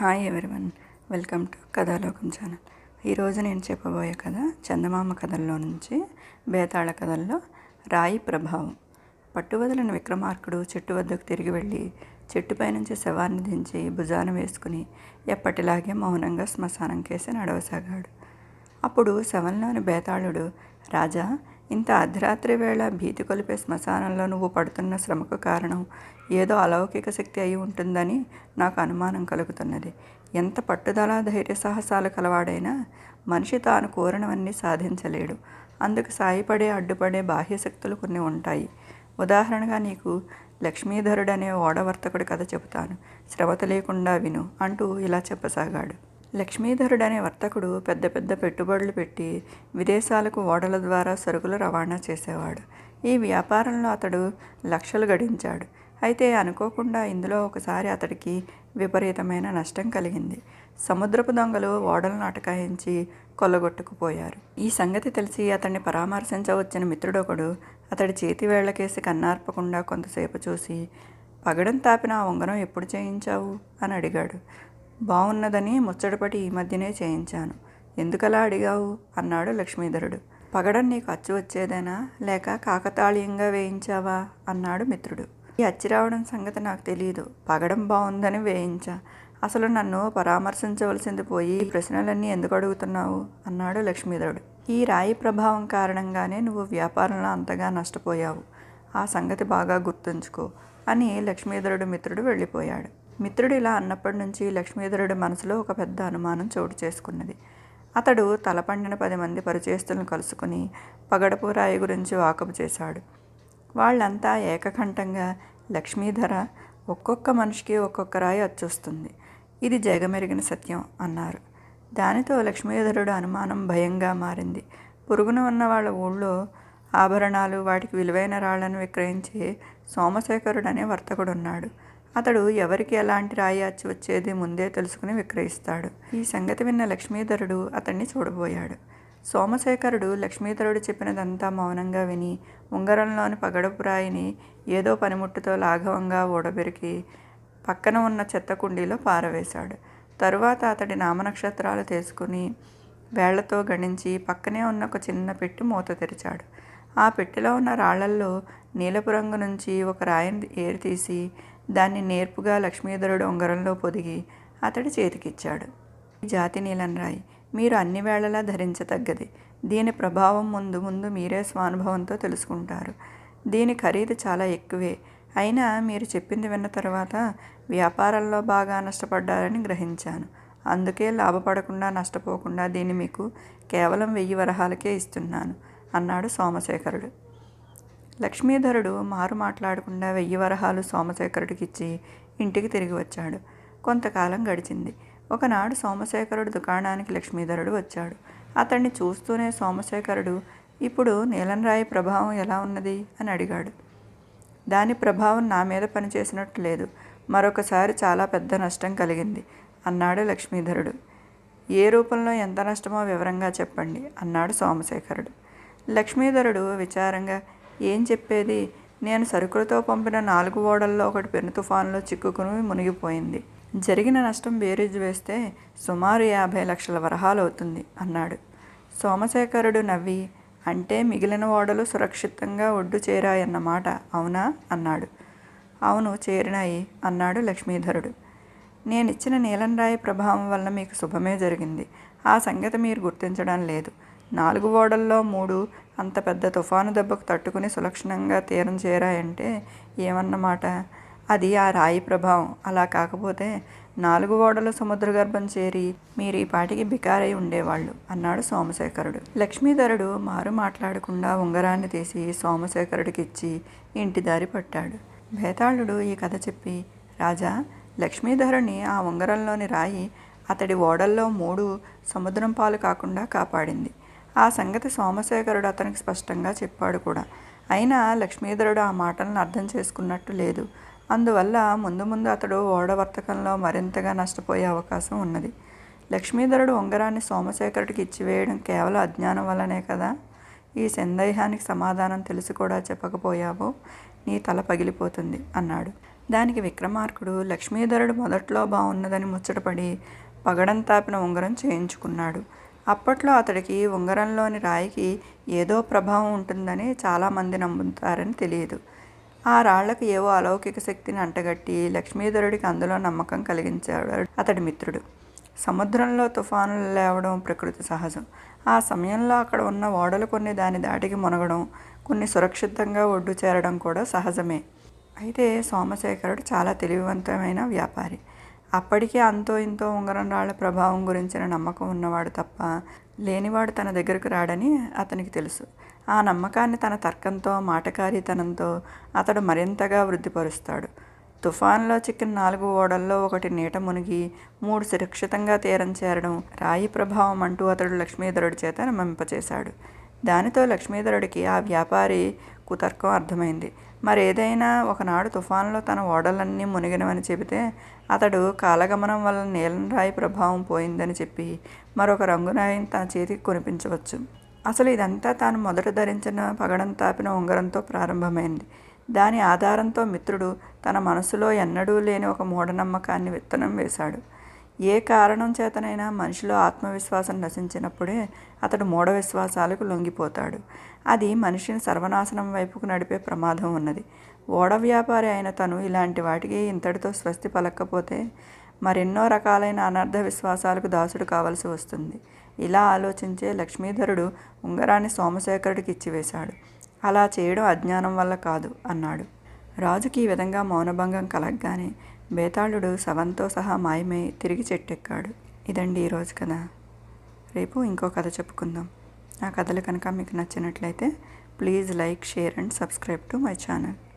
Hi everyone welcome to Kathalokam channel ఈరోజు నేను చెప్పబోయే కథ చందమామ కథల్లో నుంచి బేతాళ కథల్లో రాయి ప్రభావం. పట్టువదలని విక్రమార్కుడు చెట్టు వద్దకు తిరిగి వెళ్ళి చెట్టుపై నుంచి శవాన్ని దించి భుజాన వేసుకుని ఎప్పటిలాగే మౌనంగా శ్మశానం కేసి నడవసాగాడు. అప్పుడు శవంలోని బేతాళుడు రాజా ఇంత అర్ధరాత్రి వేళ భీతి కొలిపే శ్మశానంలో నువ్వు పడుతున్న శ్రమకు కారణం ఏదో అలౌకిక శక్తి అయి ఉంటుందని నాకు అనుమానం కలుగుతున్నది. ఎంత పట్టుదల ధైర్య సాహసాలు కలవాడైనా మనిషి తాను కోరినవన్నీ సాధించలేడు. అందుకు సాయపడే అడ్డుపడే బాహ్య శక్తులు కొన్ని ఉంటాయి. ఉదాహరణగా నీకు లక్ష్మీధరుడనే ఓడవర్తకుడి కథ చెబుతాను. శ్రమత లేకుండా విను అంటూ ఇలా చెప్పసాగాడు. లక్ష్మీధరుడు అనే వర్తకుడు పెద్ద పెద్ద పెట్టుబడులు పెట్టి విదేశాలకు ఓడల ద్వారా సరుకులు రవాణా చేసేవాడు. ఈ వ్యాపారంలో అతడు లక్షలు గడించాడు. అయితే అనుకోకుండా ఇందులో ఒకసారి అతడికి విపరీతమైన నష్టం కలిగింది. సముద్రపు దొంగలు ఓడలను అటకాయించి కొల్లగొట్టుకుపోయారు. ఈ సంగతి తెలిసి అతన్ని పరామర్శించవచ్చిన మిత్రుడొకడు అతడి చేతి వేళ్ళకేసి కన్నార్పకుండా కొంతసేపు చూసి పగడం తాపిన ఆ ఉంగరం ఎప్పుడు చేయించావు? అని అడిగాడు. బాగున్నదని ముచ్చటపడి ఈ మధ్యనే చేయించాను. ఎందుకలా అడిగావు? అన్నాడు లక్ష్మీధరుడు. పగడం నీకు అచ్చు వచ్చేదేనా? లేక కాకతాళీయంగా వేయించావా? అన్నాడు మిత్రుడు. ఈ అచ్చి రావడం సంగతి నాకు తెలియదు పగడం బాగుందని వేయించా. అసలు నన్ను పరామర్శించవలసింది పోయి ఈ ప్రశ్నలన్నీ ఎందుకు అడుగుతున్నావు? అన్నాడు లక్ష్మీధరుడు. ఈ రాయి ప్రభావం కారణంగానే నువ్వు వ్యాపారంలో అంతగా నష్టపోయావు. ఆ సంగతి బాగా గుర్తుంచుకో అని లక్ష్మీధరుడు మిత్రుడు వెళ్ళిపోయాడు. మిత్రుడు ఇలా అన్నప్పటి నుంచి లక్ష్మీధరుడి మనసులో ఒక పెద్ద అనుమానం చోటు చేసుకున్నది. అతడు తలపండిన పది మంది పరిచయస్తులను కలుసుకుని పగడపు రాయి గురించి వాకపు చేశాడు. వాళ్ళంతా ఏకకంఠంగా లక్ష్మీధర ఒక్కొక్క మనిషికి ఒక్కొక్క రాయి వచ్చొస్తుంది ఇది జగమెరిగిన సత్యం అన్నారు. దానితో లక్ష్మీధరుడు అనుమానం భయంగా మారింది. పురుగున ఉన్న వాళ్ళ ఊళ్ళో ఆభరణాలు వాటికి విలువైన రాళ్ళను విక్రయించే సోమశేఖరుడు అనే వర్తకుడు ఉన్నాడు అతడు ఎవరికి ఎలాంటి రాయి అచ్చి వచ్చేది ముందే తెలుసుకుని విక్రయిస్తాడు. ఈ సంగతి విన్న లక్ష్మీధరుడు అతన్ని చూడబోయాడు. సోమశేఖరుడు లక్ష్మీధరుడు చెప్పినదంతా మౌనంగా విని ఉంగరంలోని పగడపు రాయిని ఏదో పనిముట్టుతో లాఘవంగా ఊడబెరికి పక్కన ఉన్న చెత్త కుండీలో పారవేశాడు. తరువాత అతడి నామనక్షత్రాలు తీసుకుని వేళ్ళతో గణించి పక్కనే ఉన్న ఒక చిన్న పెట్టి మూత తెరిచాడు. ఆ పెట్టెలో ఉన్న రాళ్ళల్లో నీలపు రంగు నుంచి ఒక రాయిని ఏరితీసి దాన్ని నేర్పుగా లక్ష్మీధరుడు ఉంగరంలో పొదిగి అతడి చేతికిచ్చాడు. జాతి నీలం రాయి మీరు అన్ని వేళలా ధరించతగ్గది. దీని ప్రభావం ముందు ముందు మీరే స్వానుభవంతో తెలుసుకుంటారు. దీని ఖరీదు చాలా ఎక్కువే. అయినా మీరు చెప్పింది విన్న తర్వాత వ్యాపారంలో బాగా నష్టపడ్డారని గ్రహించాను. అందుకే లాభపడకుండా నష్టపోకుండా దీన్ని మీకు కేవలం వెయ్యి వరహాలకే ఇస్తున్నాను అన్నాడు సోమశేఖరుడు. లక్ష్మీధరుడు మారు మాట్లాడకుండా వెయ్యి వరహాలు సోమశేఖరుడికి ఇచ్చి ఇంటికి తిరిగి వచ్చాడు. కొంతకాలం గడిచింది. ఒకనాడు సోమశేఖరుడు దుకాణానికి లక్ష్మీధరుడు వచ్చాడు. అతన్ని చూస్తూనే సోమశేఖరుడు ఇప్పుడు నీలంరాయి ప్రభావం ఎలా ఉన్నది? అని అడిగాడు. దాని ప్రభావం నా మీద పనిచేసినట్టు లేదు. మరొకసారి చాలా పెద్ద నష్టం కలిగింది అన్నాడు లక్ష్మీధరుడు. ఏ రూపంలో ఎంత నష్టమో వివరంగా చెప్పండి అన్నాడు సోమశేఖరుడు. లక్ష్మీధరుడు విచారంగా ఏం చెప్పేది? నేను సరుకులతో పంపిన నాలుగు ఓడల్లో ఒకటి పెను తుఫాన్లో చిక్కుకుని మునిగిపోయింది. జరిగిన నష్టం బేరీజు వేస్తే సుమారు యాభై లక్షల వరహాలు అవుతుంది అన్నాడు. సోమశేఖరుడు నవ్వి అంటే మిగిలిన ఓడలు సురక్షితంగా ఒడ్డు చేరాయన్నమాట అవునా? అన్నాడు. అవును చేరినాయి అన్నాడు లక్ష్మీధరుడు. నేనిచ్చిన నీలంరాయి ప్రభావం వల్ల మీకు శుభమే జరిగింది. ఆ సంగతి మీరు గుర్తించడం లేదు. నాలుగు ఓడల్లో మూడు అంత పెద్ద తుఫాను దెబ్బకు తట్టుకుని సులక్షణంగా తీరం చేరాయంటే ఏమన్నమాట అది ఆ రాయి ప్రభావం. అలా కాకపోతే నాలుగు ఓడలు సముద్రగర్భం చేరి మీరు ఈ పాటికి బికారై ఉండేవాళ్ళు అన్నాడు సోమశేఖరుడు. లక్ష్మీధరుడు మారు మాట్లాడకుండా ఉంగరాన్ని తీసి సోమశేఖరుడికి ఇచ్చి ఇంటి దారి పట్టాడు. భేతాళుడు ఈ కథ చెప్పి రాజా లక్ష్మీధరుని ఆ ఉంగరంలోని రాయి అతడి ఓడల్లో మూడు సముద్రం పాలు కాకుండా కాపాడింది. ఆ సంగతి సోమశేఖరుడు అతనికి స్పష్టంగా చెప్పాడు కూడా. అయినా లక్ష్మీధరుడు ఆ మాటలను అర్థం చేసుకున్నట్టు లేదు. అందువల్ల ముందు ముందు అతడు ఓడవర్తకంలో మరింతగా నష్టపోయే అవకాశం ఉన్నది. లక్ష్మీధరుడు ఉంగరాన్ని సోమశేఖరుడికి ఇచ్చివేయడం కేవలం అజ్ఞానం వల్లనే కదా? ఈ సందేహానికి సమాధానం తెలిసి కూడా చెప్పకపోయావో? నీ తల పగిలిపోతుంది అన్నాడు. దానికి విక్రమార్కుడు లక్ష్మీధరుడు మొదట్లో బాగున్నదని ముచ్చటపడి పగడం తాపిన ఉంగరం చేయించుకున్నాడు. అప్పట్లో అతడికి ఉంగరంలోని రాయికి ఏదో ప్రభావం ఉంటుందని చాలామంది నమ్ముతారని తెలియదు. ఆ రాళ్ళకు ఏవో అలౌకిక శక్తిని అంటగట్టి లక్ష్మీధరుడికి అందులో నమ్మకం కలిగించాడు అతడి మిత్రుడు. సముద్రంలో తుఫానులు లేవడం ప్రకృతి సహజం. ఆ సమయంలో అక్కడ ఉన్న ఓడలు కొన్ని దాని దాటికి మునగడం కొన్ని సురక్షితంగా ఒడ్డు చేరడం కూడా సహజమే. అయితే సోమశేఖరుడు చాలా తెలివివంతమైన వ్యాపారి. అప్పటికే అంతో ఇంతో ఉంగరం రాళ్ళ ప్రభావం గురించిన నమ్మకం ఉన్నవాడు తప్ప లేనివాడు తన దగ్గరకు రాడని అతనికి తెలుసు. ఆ నమ్మకాన్ని తన తర్కంతో మాటకారితనంతో అతడు మరింతగా వృద్ధిపరుస్తాడు. తుఫాన్లో చిక్కిన నాలుగు ఓడల్లో ఒకటి నీట మునిగి మూడు సురక్షితంగా తీరం చేరడం రాయి ప్రభావం అంటూ అతడు లక్ష్మీధరుడి చేత నమ్మింపచేశాడు. దానితో లక్ష్మీధరుడికి ఆ వ్యాపారి కుతర్కం అర్థమైంది. మరేదైనా ఒకనాడు తుఫాన్లో తన ఓడలన్నీ మునిగినవని చెబితే అతడు కాలగమనం వల్ల నీలం రాయి ప్రభావం పోయిందని చెప్పి మరొక రంగురాయిని తన చేతికి కొనిపించవచ్చు. అసలు ఇదంతా తాను మొదట ధరించిన పగడం తాపిన ఉంగరంతో ప్రారంభమైంది. దాని ఆధారంతో మిత్రుడు తన మనసులో ఎన్నడూ లేని ఒక మూఢనమ్మకాన్ని విత్తనం వేశాడు. ఏ కారణం చేతనైనా మనిషిలో ఆత్మవిశ్వాసం నశించినప్పుడే అతడు మూఢ విశ్వాసాలకు లొంగిపోతాడు. అది మనిషిని సర్వనాశనం వైపుకు నడిపే ప్రమాదం ఉన్నది. ఓడ వ్యాపారి అయిన తను ఇలాంటి వాటికి ఇంతటితో స్వస్తి పలక్కపోతే మరెన్నో రకాలైన అనర్థ విశ్వాసాలకు దాసుడు కావలసి వస్తుంది. ఇలా ఆలోచించే లక్ష్మీధరుడు ఉంగరాన్ని సోమశేఖరుడికి ఇచ్చివేశాడు. అలా చేయడం అజ్ఞానం వల్ల కాదు అన్నాడు. రాజుకి ఈ విధంగా మౌనభంగం కలగగానే బేతాళుడు శవంతో సహా మాయమై తిరిగి చెట్టెక్కాడు. ఇదండి ఈరోజు కథ. రేపు ఇంకో కథ చెప్పుకుందాం. నా కథలు కనుక మీకు నచ్చినట్లయితే please like share and subscribe to my channel.